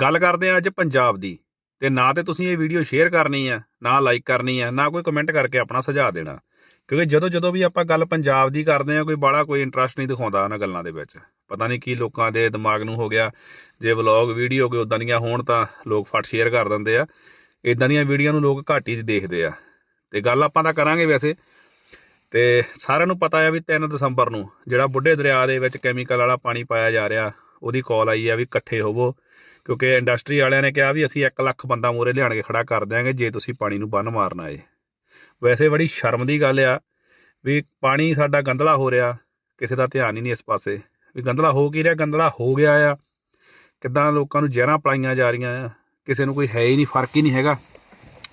ਗੱਲ ਕਰਦੇ ਆ ਅੱਜ ਪੰਜਾਬ ਦੀ ਤੇ ਨਾ ਤੇ ਤੁਸੀਂ ਇਹ ਵੀਡੀਓ ਸ਼ੇਅਰ ਕਰਨੀ ਆ, ਨਾ ਲਾਈਕ ਕਰਨੀ ਆ, ਨਾ ਕੋਈ ਕਮੈਂਟ ਕਰਕੇ ਆਪਣਾ ਸੁਝਾਅ ਦੇਣਾ। ਕਿਉਂਕਿ ਜਦੋਂ ਜਦੋਂ ਵੀ ਆਪਾਂ ਗੱਲ ਪੰਜਾਬ ਦੀ ਕਰਦੇ ਆ ਕੋਈ ਬੜਾ ਕੋਈ ਇੰਟਰਸਟ ਨਹੀਂ ਦਿਖਾਉਂਦਾ ਉਹਨਾਂ ਗੱਲਾਂ ਦੇ ਵਿੱਚ। ਪਤਾ ਨਹੀਂ ਕੀ ਲੋਕਾਂ ਦੇ ਦਿਮਾਗ ਨੂੰ ਹੋ ਗਿਆ, ਜੇ ਵਲੌਗ ਵੀਡੀਓ ਕੋਈ ਉਦਾਂ ਦੀਆਂ ਹੋਣ ਤਾਂ ਲੋਕ ਫਟ ਸ਼ੇਅਰ ਕਰ ਦਿੰਦੇ ਆ। ਇਦਾਂ ਦੀਆਂ ਵੀਡੀਓ ਨੂੰ ਲੋਕ ਘੱਟ ਹੀ ਦੇਖਦੇ ਆ। ਤੇ ਗੱਲ ਆਪਾਂ ਤਾਂ ਕਰਾਂਗੇ ਵੈਸੇ। ਤੇ ਸਾਰਿਆਂ ਨੂੰ ਪਤਾ ਆ ਵੀ 3 ਦਸੰਬਰ ਨੂੰ ਜਿਹੜਾ ਬੁੱਢੇ ਦਰਿਆ ਦੇ ਵਿੱਚ ਕੈਮੀਕਲ ਵਾਲਾ ਪਾਣੀ ਪਾਇਆ ਜਾ ਰਿਹਾ ਉਹਦੀ ਕਾਲ ਆਈ ਆ ਵੀ ਇਕੱਠੇ ਹੋਵੋ, ਕਿਉਂਕਿ ਇੰਡਸਟਰੀ ਵਾਲਿਆਂ ਨੇ ਕਿਹਾ ਵੀ ਅਸੀਂ 1 ਲੱਖ ਬੰਦਾ ਮੂਰੇ ਲਿਆਣ ਕੇ ਖੜਾ ਕਰ ਦਿਆਂਗੇ ਜੇ ਤੁਸੀਂ ਪਾਣੀ ਨੂੰ ਬੰਨ ਮਾਰਨਾ ਏ ਵੈਸੇ ਬੜੀ ਸ਼ਰਮ ਦੀ ਗੱਲ ਆ ਵੀ ਪਾਣੀ ਸਾਡਾ ਗੰਦਲਾ ਹੋ ਰਿਹਾ, ਕਿਸੇ ਦਾ ਧਿਆਨ ਹੀ ਨਹੀਂ ਇਸ ਪਾਸੇ। ਵੀ ਗੰਦਲਾ ਹੋ ਕੀ ਰਿਹਾ? ਗੰਦਲਾ ਹੋ ਗਿਆ ਆ। ਕਿੱਦਾਂ ਲੋਕਾਂ ਨੂੰ ਜ਼ਹਿਰਾਂ ਪਲਾਈਆਂ ਜਾ ਰਹੀਆਂ ਆ। ਕਿਸੇ ਨੂੰ ਕੋਈ ਹੈ ਹੀ ਨਹੀਂ, ਫ਼ਰਕ ਹੀ ਨਹੀਂ ਹੈਗਾ।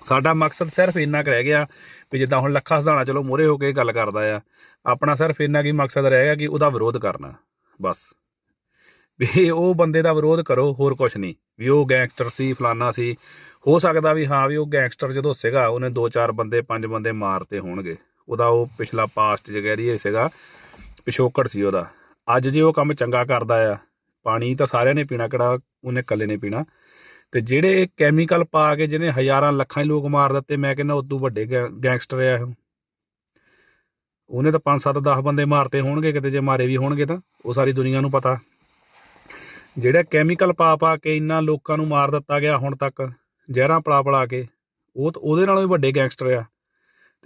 ਸਾਡਾ ਮਕਸਦ ਸਿਰਫ ਇੰਨਾ ਕੁ ਰਹਿ ਗਿਆ ਵੀ ਜਿੱਦਾਂ ਹੁਣ ਲੱਖਾ ਸਧਾਣਾ ਚਲੋ ਮੂਹਰੇ ਹੋ ਕੇ ਗੱਲ ਕਰਦਾ ਆ, ਆਪਣਾ ਸਿਰਫ ਇੰਨਾ ਕੀ ਮਕਸਦ ਰਹਿ ਗਿਆ ਕਿ ਉਹਦਾ ਵਿਰੋਧ ਕਰਨਾ, ਬਸ। ਵੀ ਉਹ ਬੰਦੇ ਦਾ ਵਿਰੋਧ ਕਰੋ, ਹੋਰ ਕੁਝ ਨਹੀਂ। ਵੀ ਉਹ ਗੈਂਗਸਟਰ ਸੀ, ਫਲਾਨਾ ਸੀ। ਹੋ ਸਕਦਾ ਵੀ ਹਾਂ, ਵੀ ਉਹ ਗੈਂਗਸਟਰ ਜਦੋਂ ਸੀਗਾ, ਉਹਨੇ ਦੋ ਚਾਰ ਬੰਦੇ, ਪੰਜ ਬੰਦੇ ਮਾਰਤੇ ਹੋਣਗੇ। ਉਹਦਾ ਉਹ ਪਿਛਲਾ ਪਾਸਟ ਜਗੈਰੀ ਸੀਗਾ, ਪਿਛੋਕੜ ਸੀ ਉਹਦਾ। ਅੱਜ ਜੇ ਉਹ ਕੰਮ ਚੰਗਾ ਕਰਦਾ ਆ, ਪਾਣੀ ਤਾਂ ਸਾਰਿਆਂ ਨੇ ਪੀਣਾ, ਕਿਹੜਾ ਉਹਨੇ ਇਕੱਲੇ ਨੇ ਪੀਣਾ। ਤੇ ਜਿਹੜੇ ਕੈਮੀਕਲ ਪਾ ਕੇ ਜਿਹਨੇ ਹਜ਼ਾਰਾਂ ਲੱਖਾਂ ਹੀ ਲੋਕ ਮਾਰ ਦਿੱਤੇ, ਮੈਂ ਕਹਿੰਦਾ ਉਦੋਂ ਵੱਡੇ ਗੈਂ- ਗੈਂਗਸਟਰ ਆ ਉਹ। ਉਹਨੇ ਤਾਂ 5 7 10 ਬੰਦੇ ਮਾਰਤੇ ਹੋਣਗੇ, ਕਿਤੇ ਜੇ ਮਾਰੇ ਵੀ ਹੋਣਗੇ ਤਾਂ। ਉਹ ਸਾਰੀ ਦੁਨੀਆ ਨੂੰ ਪਤਾ। ਜਿਹੜਾ ਕੈਮੀਕਲ ਪਾ ਪਾ ਕੇ ਇੰਨਾ ਲੋਕਾਂ ਨੂੰ ਮਾਰ ਦਿੱਤਾ ਗਿਆ ਹੁਣ ਤੱਕ, ਜ਼ਹਿਰਾਂ ਪਲਾ ਪਲਾ ਕੇ, ਉਹ ਤਾਂ ਉਹਦੇ ਨਾਲੋਂ ਵੀ ਵੱਡੇ ਗੈਂਗਸਟਰ ਆ।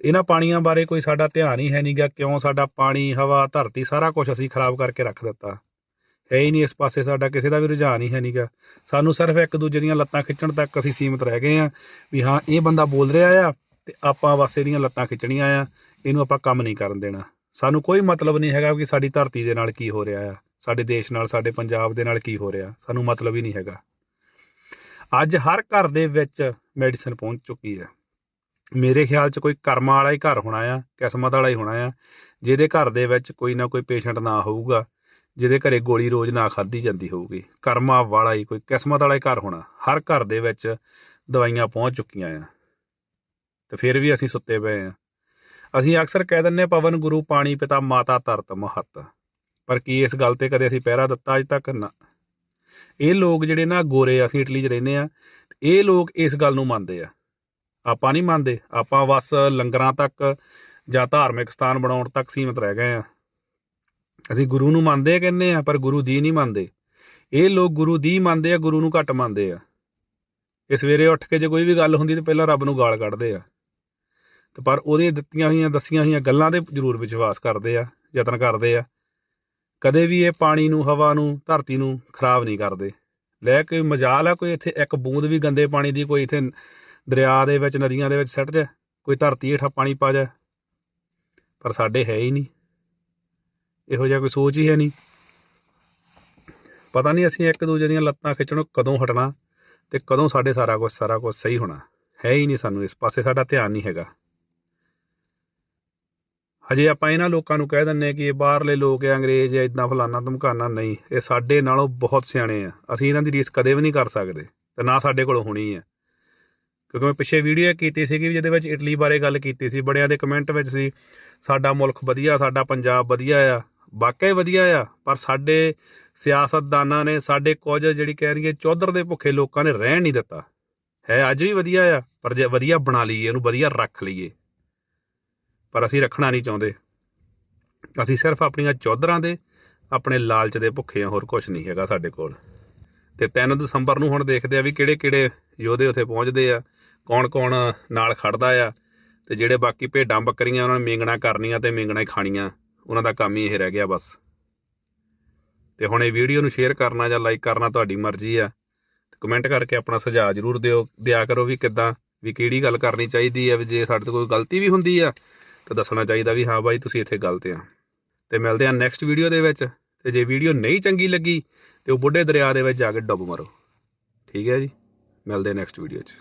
ਇਹਨਾਂ ਪਾਣੀਆਂ ਬਾਰੇ ਕੋਈ ਸਾਡਾ ਧਿਆਨ ਹੀ ਹੈ ਨਹੀਂਗਾ ਕਿਉਂ ਸਾਡਾ ਪਾਣੀ, ਹਵਾ, ਧਰਤੀ ਸਾਰਾ ਕੁਝ ਅਸੀਂ ਖਰਾਬ ਕਰਕੇ ਰੱਖ ਦਿੱਤਾ। ਹੈ ਹੀ ਨਹੀਂ ਇਸ ਪਾਸੇ, ਸਾਡਾ ਕਿਸੇ ਦਾ ਵੀ ਰੁਝਾਨ ਹੀ ਹੈ ਨਹੀਂਗਾ ਸਾਨੂੰ ਸਿਰਫ ਇੱਕ ਦੂਜੇ ਦੀਆਂ ਲੱਤਾਂ ਖਿੱਚਣ ਤੱਕ ਅਸੀਂ ਸੀਮਿਤ ਰਹਿ ਗਏ ਆ ਵੀ ਹਾਂ, ਇਹ ਬੰਦਾ ਬੋਲ ਰਿਹਾ ਆ ਤੇ ਆਪਾਂ ਬਸ ਇਹਦੀਆਂ ਲੱਤਾਂ ਖਿੱਚਣੀਆਂ ਆ, ਇਹਨੂੰ ਆਪਾਂ ਕੰਮ ਨਹੀਂ ਕਰਨ ਦੇਣਾ। ਸਾਨੂੰ ਕੋਈ ਮਤਲਬ ਨਹੀਂ ਹੈਗਾ ਕਿ ਸਾਡੀ ਧਰਤੀ ਦੇ ਨਾਲ ਕੀ ਹੋ ਰਿਹਾ ਆ। ਸਾਡੇ ਦੇਸ਼ ਨਾਲ, ਸਾਡੇ ਪੰਜਾਬ ਦੇ ਨਾਲ ਕੀ ਹੋ ਰਿਹਾ? ਸਾਨੂੰ ਮਤਲਬ ਹੀ ਨਹੀਂ ਹੈਗਾ। ਅੱਜ ਹਰ ਘਰ ਦੇ ਵਿੱਚ ਮੈਡੀਸਨ ਪਹੁੰਚ ਚੁੱਕੀ ਹੈ। ਮੇਰੇ ਖਿਆਲ 'ਚ ਕੋਈ ਕਰਮਾਂ ਵਾਲਾ ਹੀ ਘਰ ਹੋਣਾ ਆ, ਕਿਸਮਤ ਵਾਲਾ ਹੀ ਹੋਣਾ ਆ, ਜਿਹਦੇ ਘਰ ਦੇ ਵਿੱਚ ਕੋਈ ਨਾ ਕੋਈ ਪੇਸ਼ੈਂਟ ਨਾ ਹੋਊਗਾ, ਜਿਹਦੇ ਘਰੇ ਗੋਲੀ ਰੋਜ਼ ਨਾ ਖਾਧੀ ਜਾਂਦੀ ਹੋਊਗੀ। ਕਰਮਾ ਵਾਲਾ ਹੀ, ਕੋਈ ਕਿਸਮਤ ਵਾਲਾ ਹੀ ਘਰ ਹੋਣਾ। ਹਰ ਘਰ ਦੇ ਵਿੱਚ ਦਵਾਈਆਂ ਪਹੁੰਚ ਚੁੱਕੀਆਂ ਆ। ਤੇ ਫਿਰ ਵੀ ਅਸੀਂ ਸੁੱਤੇ ਪਏ ਆ। ਅਸੀਂ ਅਕਸਰ ਕਹਿ ਦਿੰਨੇ ਪਵਨ ਗੁਰੂ, ਪਾਣੀ ਪਿਤਾ, ਮਾਤਾ ਧਰਤ ਮਹੱਤ। ਪਰ ਕੀ ਇਸ ਗੱਲ ਤੇ ਕਦੇ ਅਸੀਂ ਪਹਿਰਾ ਦਿੱਤਾ? ਅਜ ਤੱਕ ਨਾ। ਇਹ ਲੋਕ ਜਿਹੜੇ ਨਾ ਗੋਰੇ ਅਸੀਂ ਇਟਲੀ 'ਚ ਰਹਿੰਦੇ ਆ ਇਹ ਲੋਕ ਇਸ ਗੱਲ ਨੂੰ ਮੰਨਦੇ ਆ। ਆਪਾਂ ਨਹੀਂ ਮੰਨਦੇ। ਆਪਾਂ ਬਸ ਲੰਗਰਾਂ ਤੱਕ ਜਾਂ ਧਾਰਮਿਕ ਸਥਾਨ ਬਣਾਉਣ ਤੱਕ ਸੀਮਿਤ ਰਹਿ ਗਏ ਆ। ਅਸੀਂ ਗੁਰੂ ਨੂੰ ਮੰਨਦੇ ਆ ਕਹਿੰਦੇ ਆ, ਪਰ ਗੁਰੂ ਦੀ ਨਹੀਂ ਮੰਨਦੇ। ਇਹ ਲੋਕ ਗੁਰੂ ਦੀ ਮੰਨਦੇ ਆ, ਗੁਰੂ ਨੂੰ ਘੱਟ ਮੰਨਦੇ ਆ। ਇਹ ਸਵੇਰੇ ਉੱਠ ਕੇ ਜੇ ਕੋਈ ਵੀ ਗੱਲ ਹੁੰਦੀ ਤੇ ਪਹਿਲਾਂ ਰੱਬ ਨੂੰ ਗਾਲ ਕੱਢਦੇ ਆ। ਤੇ ਪਰ ਉਹਦੀਆਂ ਦਿੱਤੀਆਂ ਹੋਈਆਂ, ਦੱਸੀਆਂ ਹੋਈਆਂ ਗੱਲਾਂ ਤੇ ਜ਼ਰੂਰ ਵਿਸ਼ਵਾਸ ਕਰਦੇ ਆ, ਯਤਨ ਕਰਦੇ ਆ। ਕਦੇ ਵੀ ਇਹ ਪਾਣੀ ਨੂੰ, ਹਵਾ ਨੂੰ, ਧਰਤੀ ਨੂੰ ਖਰਾਬ ਨਹੀਂ ਕਰਦੇ। ਲੈ ਕੋਈ ਮਜਾਲ ਆ, ਕੋਈ ਇੱਥੇ ਇੱਕ ਬੂੰਦ ਵੀ ਗੰਦੇ ਪਾਣੀ ਦੀ, ਕੋਈ ਇੱਥੇ ਦਰਿਆ ਦੇ ਵਿੱਚ, ਨਦੀਆਂ ਦੇ ਵਿੱਚ ਸੱਟ ਜਾ ਕੋਈ ਧਰਤੀ ਹੇਠਾਂ ਪਾਣੀ ਪਾ ਜਾ ਪਰ ਸਾਡੇ ਹੈ ਹੀ ਨਹੀਂ। ਇਹੋ ਜਿਹਾ ਕੋਈ ਸੋਚ ਹੀ ਹੈ ਨਹੀਂ। ਪਤਾ ਨਹੀਂ ਅਸੀਂ ਇੱਕ ਦੂਜੇ ਦੀਆਂ ਲੱਤਾਂ ਖਿੱਚਣੋਂ ਕਦੋਂ ਹਟਣਾ ਤੇ ਕਦੋਂ ਸਾਡੇ ਸਾਰਾ ਕੁਝ ਸਾਰਾ ਕੁਝ ਸਹੀ ਹੋਣਾ। ਹੈ ਹੀ ਨਹੀਂ ਸਾਨੂੰ ਇਸ ਪਾਸੇ, ਸਾਡਾ ਧਿਆਨ ਨਹੀਂ ਹੈਗਾ। ਹਜੇ ਆਪਾਂ ਇਹਨਾਂ ਲੋਕਾਂ ਨੂੰ ਕਹਿ ਦਿੰਨੇ ਕਿ ਇਹ ਬਾਹਰਲੇ ਲੋਕ ਆ, ਅੰਗਰੇਜ਼ ਆ ਇਦਾਂ ਫਲਾਨਾ ਧਮਕਾਨਾ ਨਹੀਂ। ਇਹ ਸਾਡੇ ਨਾਲੋਂ ਬਹੁਤ ਸਿਆਣੇ ਆ। ਅਸੀਂ ਇਹਨਾਂ ਦੀ ਰੀਸ ਕਦੇ ਵੀ ਨਹੀਂ ਕਰ ਸਕਦੇ ਤੇ ਨਾ ਸਾਡੇ ਕੋਲ ਹੋਣੀ ਆ। ਕਿਉਂਕਿ ਮੈਂ ਪਿੱਛੇ ਵੀਡੀਓ ਕੀਤੀ ਸੀਗੀ ਕਿ ਜਿਹਦੇ ਵਿੱਚ ਇਟਲੀ ਬਾਰੇ ਗੱਲ ਕੀਤੀ ਸੀ। ਬੜਿਆਂ ਦੇ ਕਮੈਂਟ ਵਿੱਚ ਸੀ, ਸਾਡਾ ਮੁਲਕ ਵਧੀਆ, ਸਾਡਾ ਪੰਜਾਬ ਵਧੀਆ ਆ। ਵਾਕਈ ਵਧੀਆ ਆ, ਪਰ ਸਾਡੇ ਸਿਆਸਤਦਾਨਾਂ ਨੇ, ਸਾਡੇ ਕੁਝ ਜਿਹੜੀ ਕਹਿ ਰਹੀ ਹੈ ਚੌਧਰ ਦੇ ਭੁੱਖੇ ਲੋਕਾਂ ਨੇ ਰਹਿਣ ਨਹੀਂ ਦਿੱਤਾ। ਹੈ ਅੱਜ ਵੀ ਵਧੀਆ ਆ, ਪਰ ਜੇ ਵਧੀਆ ਬਣਾ ਲਈਏ ਇਹਨੂੰ ਵਧੀਆ ਰੱਖ ਲਈਏ। ਪਰ ਅਸੀਂ ਰੱਖਣਾ ਨਹੀਂ ਚਾਹੁੰਦੇ। ਅਸੀਂ ਸਿਰਫ ਆਪਣੀਆਂ ਚੌਧਰਾਂ ਦੇ, ਆਪਣੇ ਲਾਲਚ ਦੇ ਭੁੱਖੇ ਆ, ਹੋਰ ਕੁਝ ਨਹੀਂ ਹੈਗਾ ਸਾਡੇ ਕੋਲ। ਤੇ 3 ਦਸੰਬਰ ਨੂੰ ਹੁਣ ਦੇਖਦੇ ਆ ਵੀ ਕਿਹੜੇ ਕਿਹੜੇ ਯੋਧੇ ਉੱਥੇ ਪਹੁੰਚਦੇ ਆ ਕੌਣ ਕੌਣ ਨਾਲ ਖੜਦਾ ਆ, ਤੇ ਜਿਹੜੇ ਬਾਕੀ ਭੇਡਾਂ ਬੱਕਰੀਆਂ ਉਹਨਾਂ ਨੇ ਮੀਂਗਣਾ ਕਰਨੀਆਂ ਤੇ ਮੀਂਗਣਾ ਹੀ ਖਾਣੀਆਂ, ਉਹਨਾਂ ਦਾ ਕੰਮ ਹੀ ਇਹ ਰਹਿ ਗਿਆ ਬਸ। ਤੇ ਹੁਣ ਇਹ ਵੀਡੀਓ ਨੂੰ ਸ਼ੇਅਰ ਕਰਨਾ ਜਾਂ ਲਾਈਕ ਕਰਨਾ ਤੁਹਾਡੀ ਮਰਜ਼ੀ ਆ। ਤੇ ਕਮੈਂਟ ਕਰਕੇ ਆਪਣਾ ਸੁਝਾਅ ਜ਼ਰੂਰ ਦਿਓ, ਦਿਆ ਕਰੋ ਵੀ ਕਿੱਦਾਂ, ਵੀ ਕਿਹੜੀ ਗੱਲ ਕਰਨੀ ਚਾਹੀਦੀ ਆ, ਵੀ ਜੇ ਸਾਡੇ ਤੋਂ ਕੋਈ ਗਲਤੀ ਵੀ ਹੁੰਦੀ ਆ ਤਾਂ ਦੱਸਣਾ ਚਾਹੀਦਾ ਵੀ ਹਾਂ ਬਾਈ, ਤੁਸੀਂ ਇੱਥੇ ਗਲਤ ਆ। ਤੇ ਮਿਲਦੇ ਆ ਨੈਕਸਟ ਵੀਡੀਓ ਦੇ ਵਿੱਚ। ਤੇ ਜੇ ਵੀਡੀਓ ਨਹੀਂ ਚੰਗੀ ਲੱਗੀ, ਤੇ ਉਹ ਬੁੱਢੇ ਦਰਿਆ ਦੇ ਵਿੱਚ ਜਾ ਕੇ ਡੁੱਬ ਮਰੋ। ਠੀਕ ਹੈ ਜੀ? ਮਿਲਦੇ ਨੈਕਸਟ ਵੀਡੀਓ 'ਚ।